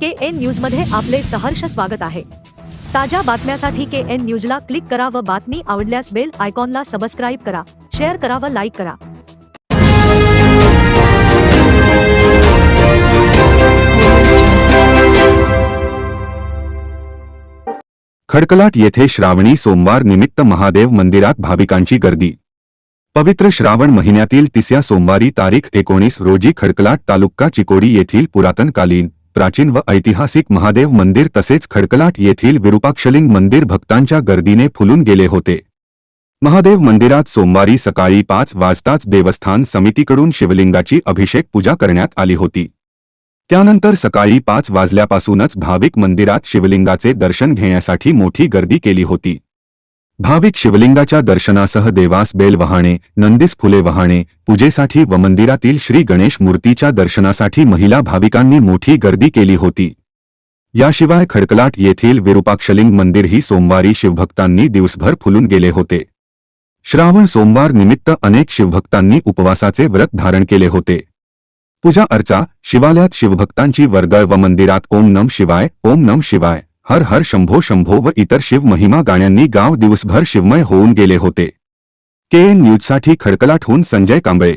के N news मध्ये आपले सहर्ष स्वागत आहे. ताज्या बातम्यासाठी के एन न्यूजला क्लिक करा व बातमी आवडल्यास बेल आयकॉनला सबस्क्राईब करा, शेअर करा व लाईक करा. खडकलाट येथे श्रावणी सोमवार निमित्त महादेव मंदिरात भाविकांची गर्दी. पवित्र श्रावण महिन्यातील तिसऱ्या सोमवारी तारीख एकोणीस रोजी खडकलाट तालुका चिकोडी येथील पुरातनकालीन प्राचीन व ऐतिहासिक महादेव मंदिर तसेच खडकलाट येथील विरूपाक्षलिंग मंदिर भक्तांच्या गर्दीने फुलून गेले होते. महादेव मंदिरात सोमवारी सकाळी पाच वाजताच देवस्थान समितीकडून शिवलिंगाची अभिषेक पूजा करण्यात आली होती. त्यानंतर सकाळी पाच वाजल्यापासूनच भाविक मंदिरात शिवलिंगाचे दर्शन घेण्यासाठी मोठी गर्दी केली होती. भाविक शिवलिंगाच्या दर्शनासह देवास बेल वाहणे नंदीस फुले वाहणे पूजेसाठी व मंदिरातील श्री गणेश मूर्तीच्या दर्शनासाठी महिला भाविकांनी मोठी गर्दी केली होती. याशिवाय खडकलाट येथील विरूपाक्षलिंग मंदिरही सोमवारी शिवभक्तांनी दिवसभर फुलून गेले होते. श्रावण सोमवार निमित्त अनेक शिवभक्तांनी उपवासाचे व्रत धारण केले होते. पूजा अर्चा शिवालयात शिवभक्तांची वर्दळ व मंदिरात ओम नम शिवाय ओम नम शिवाय. हर हर शंभो शंभो व इतर शिव महिमा गाण्यांनी गाव दिवसभर शिवमय होऊन गेले होते. के एन न्यूजसाठी खडकलाटहून संजय कांबळे.